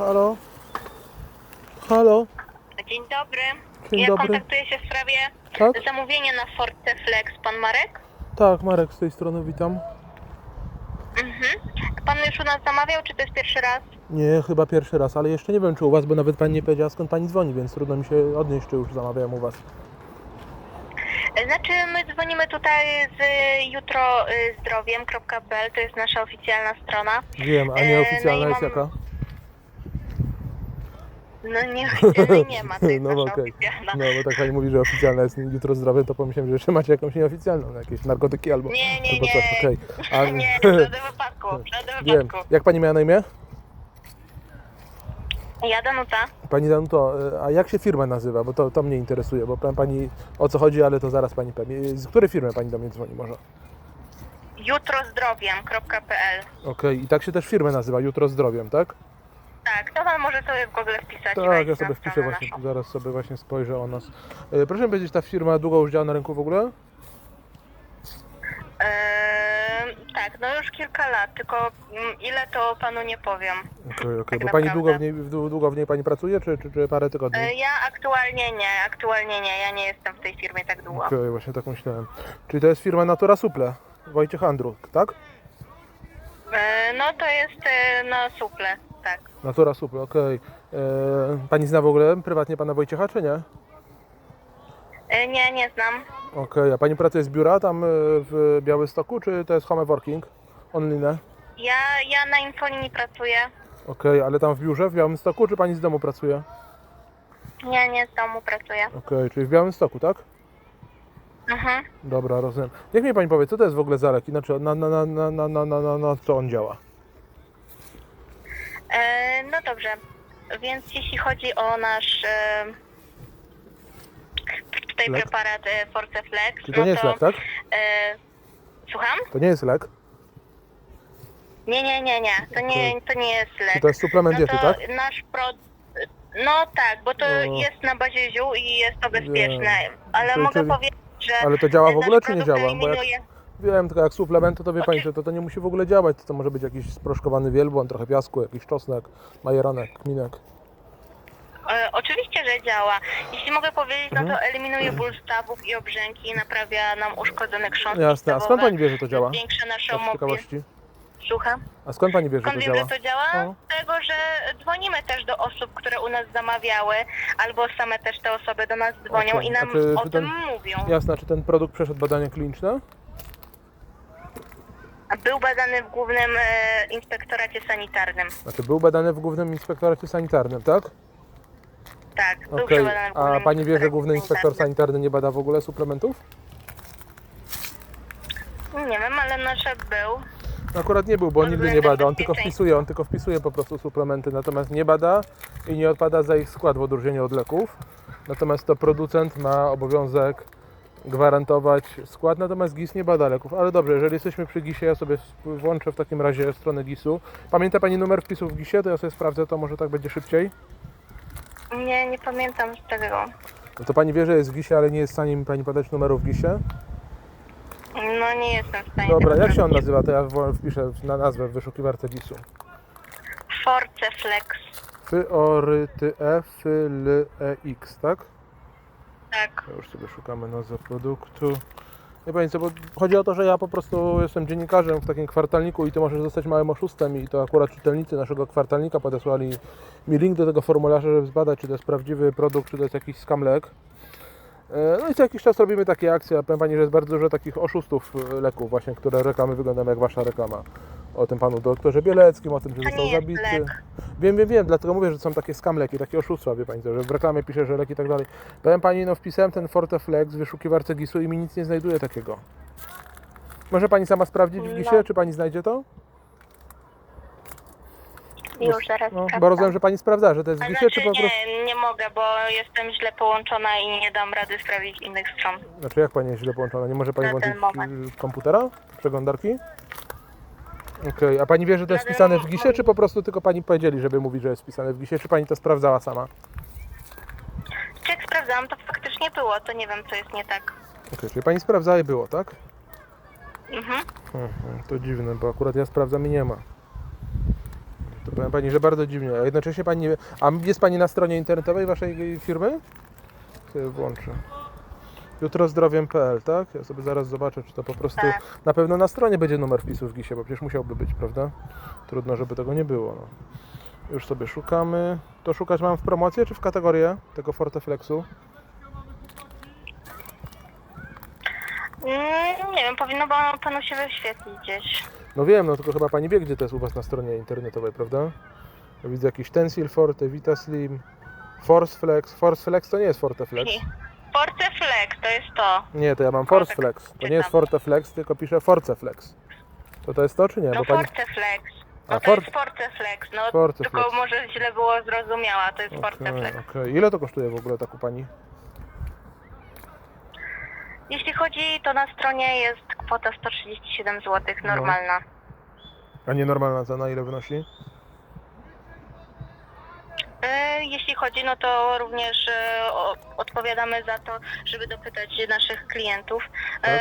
Halo? Halo? Dzień dobry. Dzień ja dobry. kontaktuję się w sprawie Tak? zamówienia na Forte Flex. Pan Marek? Tak, Marek z tej strony, witam. Mhm. Pan już u nas zamawiał, czy to jest pierwszy raz? Nie, chyba pierwszy raz, ale jeszcze nie wiem czy u Was, bo nawet Pani nie powiedziała skąd Pani dzwoni, więc trudno mi się odnieść, czy już zamawiałem u Was. Znaczy, my dzwonimy tutaj z jutrozdrowiem.pl, to jest nasza oficjalna strona. Wiem, a E, nieoficjalna no jest mam- jaka? No nieoficjalnej nie ma, jest No oficjalna. No bo tak Pani mówi, że oficjalna jest jutro zdrowie, to pomyślałem, że jeszcze macie jakąś nieoficjalną, jakieś narkotyki albo, Nie, nie, albo nie. coś, okej. A- Nie, w żadnym wypadku, w żadnym Wiem. wypadku. Jak Pani miała na imię? Ja Danuta. Pani Danuto, e, a jak się firma nazywa? Bo to, to mnie interesuje, bo powiem Pani o co chodzi, ale to zaraz Pani pewnie. Z której firmy Pani do mnie dzwoni może? jutrozdrowiem.pl Okej, i tak się też firma nazywa, Jutro Zdrowiem, tak? Tak, to pan może sobie w Google wpisać. i Tak, wejść ja na sobie wpiszę stronę właśnie, naszą. zaraz sobie właśnie spojrzę o nas. E, Proszę mi powiedzieć, ta firma długo już działa na rynku w ogóle? Eee, tak, no już kilka lat, tylko mm, ile to panu nie powiem. Okej, okej, Tak bo Pani naprawdę. długo w, niej, w- długo w niej Pani pracuje, czy, czy, czy parę tygodni? Eee, ja aktualnie nie, aktualnie nie, ja nie jestem w tej firmie tak długo. Okej, właśnie tak myślałem. Czyli to jest firma Natura Suple, Wojciech Andruk, tak? Eee, no to jest e, no suple, tak. Natura Supl, okej. E, pani zna w ogóle prywatnie pana Wojciecha, czy nie? E, Nie, nie znam. Okej, a pani pracuje z biura tam e, w Białystoku, czy to jest home working? Online? Ja, ja na infolinii pracuję. Okej, ale tam w biurze w Białymstoku, czy pani z domu pracuje? Nie, nie z domu pracuję. Okej, czyli w Białymstoku, tak? Mhm. Dobra, rozumiem. Niech mi pani powie, co to jest w ogóle za lek i na, na, na, na, na, na, na, na, na co on działa? Eee, no dobrze, więc jeśli chodzi o nasz e, tutaj Lek? preparat e, Force Flex, Czy to no nie jest lek, tak? E, słucham? To nie jest lek? Nie, nie, nie, nie. To nie, to nie jest lek. Czy to jest suplement no diety, to tak? nasz pro... No tak, bo to O. jest na bazie ziół i jest to bezpieczne. Ale Czyli- mogę czyli- powiedzieć, że Ale to działa w ogóle, czy nie działa? Bo jak eliminuje... wiem, tylko jak suplement, to, to wie pani, że to, to nie musi w ogóle działać. To może być jakiś sproszkowany wielbłąd, trochę piasku, jakiś czosnek, majeranek, kminek. E, oczywiście, że działa. Jeśli mogę powiedzieć, no Mhm. to eliminuje ból stawów i obrzęki, naprawia nam uszkodzone krzątki Jasne, a skąd stawowe, pani wie, że to działa? Zwiększa naszą Tak z mobilność. ciekawości. Słucham? A skąd pani wie, że Skąd to wiem, działa? że to działa? No. Z tego, że dzwonimy też do osób, które u nas zamawiały, albo same też te osoby do nas dzwonią Okej, i nam a czy- o czy tym ten- mówią. Jasne, czy ten produkt przeszedł badania kliniczne? Był badany w głównym e, inspektoracie sanitarnym. Znaczy, był badany w Głównym Inspektoracie Sanitarnym, tak? Tak, był Okej, badany w a głównym pani wie, że inspektoracie Główny Inspektor. Sanitarny nie bada w ogóle suplementów? Nie wiem, ale nasze był. Akurat nie był, bo on nigdy nie bada, on tylko wpisuje, on tylko wpisuje po prostu suplementy, natomiast nie bada i nie odpada za ich skład w odróżnieniu od leków. Natomiast to producent ma obowiązek gwarantować skład, natomiast GIS nie bada leków. Ale dobrze, jeżeli jesteśmy przy GISie, ja sobie włączę w takim razie stronę GIS-u. Pamięta Pani numer wpisu w GISie? To ja sobie sprawdzę, to może tak będzie szybciej. Nie, nie pamiętam tego. No to Pani wie, że jest w GISie, ale nie jest w stanie mi Pani podać numeru w GISie? No nie jestem w stanie Dobra, tego jak się on zrobić. nazywa? To ja wpiszę na nazwę w wyszukiwarce GIS-u. Force Flex. Fy, o, ry, ty, e, f, l, e, x, tak? Tak. Już sobie szukamy nazwy produktu. Nie Pani co, bo chodzi o to, że ja po prostu jestem dziennikarzem w takim kwartalniku i Ty możesz zostać małym oszustem i to akurat czytelnicy naszego kwartalnika podesłali mi link do tego formularza, żeby zbadać, czy to jest prawdziwy produkt, czy to jest jakiś skamlek. E, No i co jakiś czas robimy takie akcje, a powiem Pani, że jest bardzo dużo takich oszustów e, leków właśnie, które reklamy wyglądają jak Wasza reklama. O tym Panu doktorze Bieleckim, o tym, że został zabity. lek. Wiem, wiem, wiem, dlatego mówię, że są takie skamleki, takie oszustwa, wie Pani że w reklamie pisze, że leki i tak dalej. Powiem Pani, no wpisałem ten Forteflex w wyszukiwarce GIS-u i mi nic nie znajduje takiego. Może Pani sama sprawdzić w No. GIS-ie, czy Pani znajdzie to? Już zaraz No, bo rozumiem, że Pani sprawdza, że to jest w GIS-ie, czy po prostu... nie, nie mogę, bo jestem źle połączona i nie dam rady sprawdzić innych stron. Znaczy jak Pani jest źle połączona? Nie może Pani Na włączyć moment. y, komputera? Przeglądarki? Okej, a Pani wie, że to jest wpisane w GIS-ie, czy po prostu tylko Pani powiedzieli, żeby mówić, że jest wpisane w GIS-ie, czy Pani to sprawdzała sama? Czy jak sprawdzałam, to faktycznie było, to nie wiem, co jest nie tak. Okej, czyli Pani sprawdzała i było, tak? Mhm. Mhm, to dziwne, bo akurat ja sprawdzam i nie ma. To powiem Pani, że bardzo dziwnie. A jednocześnie Pani nie wie... A jest Pani na stronie internetowej Waszej firmy? Sobie włączę. Jutrozdrowiem.pl, tak? Ja sobie zaraz zobaczę, czy to po prostu... Tak. Na pewno na stronie będzie numer wpisu w GIS-ie, bo przecież musiałby być, prawda? Trudno, żeby tego nie było. No. Już sobie szukamy. To szukać mam w promocję, czy w kategorię tego Forteflexu? Mm, nie wiem, powinno ba- panu się wyświetlić gdzieś. No wiem, no tylko chyba Pani wie, gdzie to jest u Was na stronie internetowej, prawda? Ja widzę jakiś Tensil Forte, Vita Slim, Force Flex. Force Flex to nie jest Forteflex. Force Flex, to jest to. Nie, to ja mam Force tak, Flex. To nie jest Forteflex, tylko piszę Force Flex. To to jest to, czy nie? No Bo pani... Force Flex. A, to For- jest Force Flex, no tylko może źle było zrozumiała, to jest Force Okej, Flex. okej. Ile to kosztuje w ogóle tak u Pani? Jeśli chodzi, to na stronie jest kwota 137 zł, No. normalna. A nie normalna cena, ile wynosi? E, Jeśli chodzi, no to również e, o- odpowiadamy za to, żeby dopytać naszych klientów, e,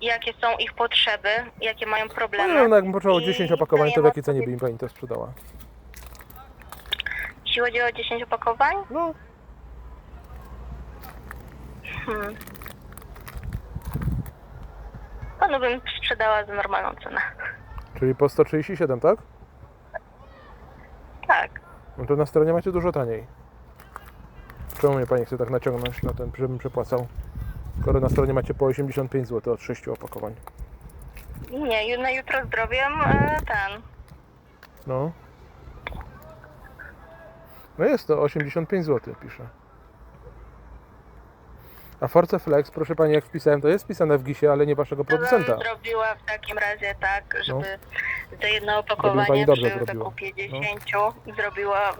jakie są ich potrzeby, jakie mają No problemy. no jakbym potrzebował I 10 opakowań, to w dajemy jakiej cenie by odpowiedź. mi Pani to sprzedała? Jeśli chodzi o 10 opakowań, No, hmm. panu bym sprzedała za normalną cenę. czyli po 137, tak? No to na stronie macie dużo taniej. Czemu mnie Pani chce tak naciągnąć na ten, żebym przepłacał? Skoro na stronie macie po 85 zł od 6 opakowań. Nie, na jutro zdrowiem e, ten. No. No jest to 85 zł, pisze. A Force Flex, proszę Pani, jak wpisałem, to jest wpisane w GIS-ie, ale nie Waszego producenta. zrobiła w takim razie tak, żeby za jedno Pani opakowanie dobrze przy zrobiła. zakupie 10 zrobiła, y,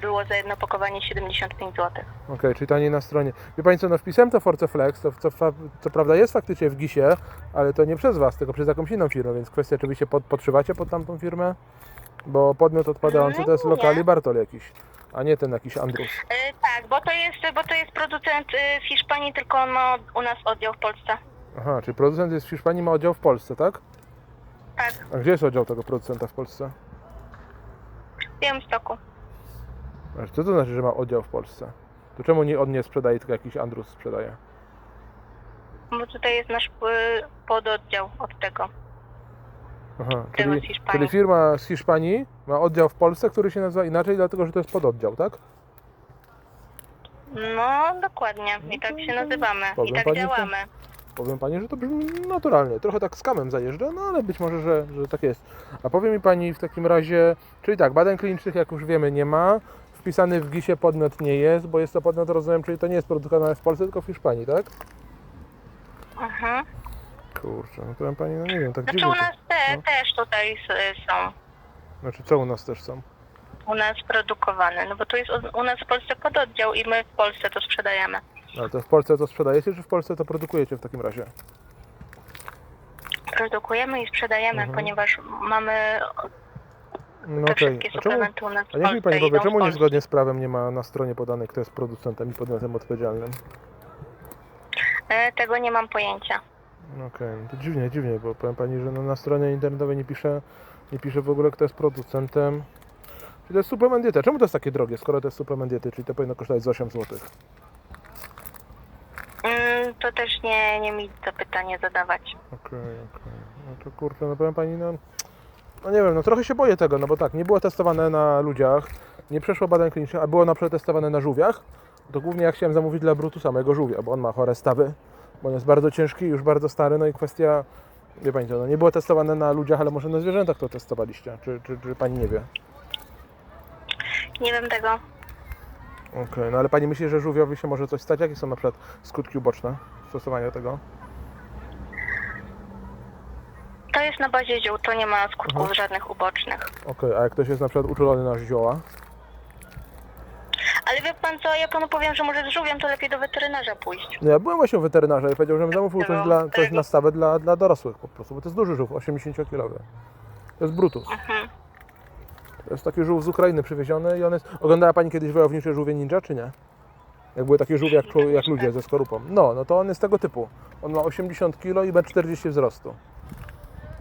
było za jedno opakowanie 75 zł. Okej, czyli taniej na stronie. Wie Pani co, no wpisałem to Force Flex, to co, fa- co prawda jest faktycznie w GIS-ie, ale to nie przez Was, tylko przez jakąś inną firmę, więc kwestia, czy Wy się pod, podszywacie pod tamtą firmę? Bo podmiot odpadający to jest Nie. lokali Bartol jakiś, a nie ten jakiś Andrus. Y, tak, bo to jest, bo to jest producent y, z Hiszpanii, tylko on ma u nas oddział w Polsce. Aha, czyli producent jest w Hiszpanii, ma oddział w Polsce, tak? Tak, A gdzie jest oddział tego producenta w Polsce? w Białymstoku. A Co to znaczy, że ma oddział w Polsce? To czemu nie on nie sprzedaje, tylko jakiś Andrus sprzedaje? Bo tutaj jest nasz y, pododdział od tego. Aha, Tego czyli, z Hiszpanii. czyli firma z Hiszpanii ma oddział w Polsce, który się nazywa inaczej, dlatego że to jest pododdział, tak? No, dokładnie. I tak się nazywamy. I Powiem tak pani, że- działamy. Powiem Pani, że to brzmi naturalnie. Trochę tak z kamem zajeżdża, no ale być może, że, że tak jest. A powie mi Pani w takim razie, czyli tak, badań klinicznych jak już wiemy nie ma, wpisany w GIS-ie podmiot nie jest, bo jest to podmiot, rozumiem, czyli to nie jest produkowane w Polsce, tylko w Hiszpanii, tak? Mhm. Kurczę, no powiem Pani, no nie wiem, tak Znaczy dziwnie u to- nas te, no. też tutaj s- są. Znaczy, co u nas też są? u nas produkowane, no bo tu jest u, u nas w Polsce pododdział i my w Polsce to sprzedajemy. Ale to w Polsce to sprzedajecie, czy w Polsce to produkujecie w takim razie? Produkujemy i sprzedajemy, Mhm. ponieważ mamy No te okej. wszystkie A czemu, suplementy u nas w a niech mi Polsce Pani powie, idą z czemu Polski. niezgodnie z prawem nie ma na stronie podane, kto jest producentem i podmiotem odpowiedzialnym? E, Tego nie mam pojęcia. No Okej, no to dziwnie, dziwnie, bo powiem Pani, że no na stronie internetowej nie pisze, nie pisze w ogóle kto jest producentem. Czyli to jest suplement diety. Czemu to jest takie drogie, skoro to jest suplement diety, czyli to powinno kosztować z 8 zł? Mm, To też nie, nie mi to pytanie zadawać. Okej, okej. No to kurczę, no powiem Pani, no, no nie wiem, no trochę się boję tego, no bo tak, nie było testowane na ludziach, nie przeszło badań klinicznych, a było na przykład testowane na żółwiach, to głównie ja chciałem zamówić dla Brutusa, mojego żółwia, bo on ma chore stawy, bo on jest bardzo ciężki, już bardzo stary, no i kwestia, wie Pani co, no nie było testowane na ludziach, ale może na zwierzętach to testowaliście, czy, czy, czy Pani nie wie? Nie wiem tego. Okej, no ale Pani myśli, że żółwiowi się może coś stać? Jakie są na przykład skutki uboczne stosowania tego? To jest na bazie ziół, to nie ma skutków Mhm. żadnych ubocznych. Okej, a jak ktoś jest na przykład uczulony na zioła? Ale wie pan co, ja panu powiem, że może z żółwiem to lepiej do weterynarza pójść. No ja byłem właśnie u weterynarza i powiedział, żebym zamówił coś, Tego- dla, coś na stawę dla, dla dorosłych po prostu, bo to jest duży żółw, 80-kilowy. To jest Brutus. Mhm. To jest taki żółw z Ukrainy przywieziony i on jest... Oglądała Pani kiedyś Wojownicze Żółwie Ninja, czy nie? Jak były takie żółwie jak, jak ludzie ze skorupą. No, no to on jest tego typu. On ma 80 kg i ma 40 wzrostu.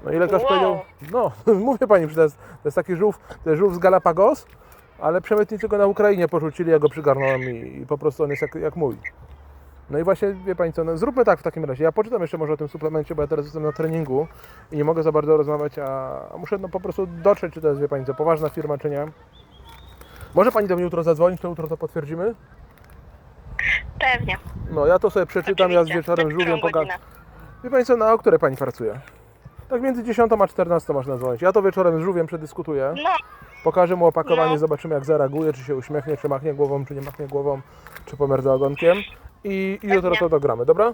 No i lekarz Wow. powiedział, no mówię pani, że to jest, to jest taki żółw, to jest żółw z Galapagos, ale przemytnicy go na Ukrainie porzucili, ja go przygarnąłem i, i po prostu on jest jak, jak mój. No i właśnie, wie pani co, no zróbmy tak w takim razie. Ja poczytam jeszcze może o tym suplemencie, bo ja teraz jestem na treningu i nie mogę za bardzo rozmawiać, a, muszę no po prostu dotrzeć, czy to jest, wie pani co, poważna firma, czy nie. Może pani do mnie jutro zadzwonić, to jutro to potwierdzimy? Pewnie. No ja to sobie przeczytam, ja z Oczywiście. wieczorem żółwiem pogadam. Wie pani co, na o której pani pracuje? Tak między 10 a 14 można dzwonić. Ja to wieczorem z żółwiem przedyskutuję. No, Pokażę mu opakowanie, No. zobaczymy jak zareaguje, czy się uśmiechnie, czy machnie głową, czy nie machnie głową, czy pomerdza ogonkiem. I, i jutro to dogramy, dobra?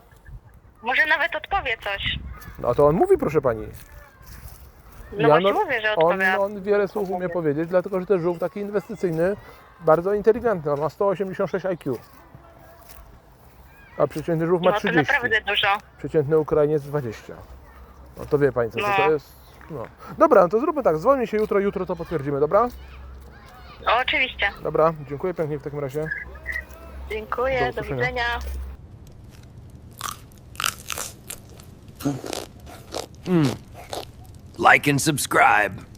może nawet odpowie coś. No to on mówi, proszę pani. No właśnie mówię, że on, on wiele słów umie powiedzieć, dlatego że jest żółw taki inwestycyjny, bardzo inteligentny. On ma 186 IQ. A przeciętny żółw ma No to 30. naprawdę dużo. Przeciętny Ukrainiec 20. No to wie pani co, to, No. jest... No. Dobra, no to zróbmy tak, dzwońmy się jutro, jutro to potwierdzimy, dobra? Oczywiście. Dobra, dziękuję pięknie w takim razie. Dziękuję, Do do, usłyszenia. widzenia. Hmm. Like and subscribe.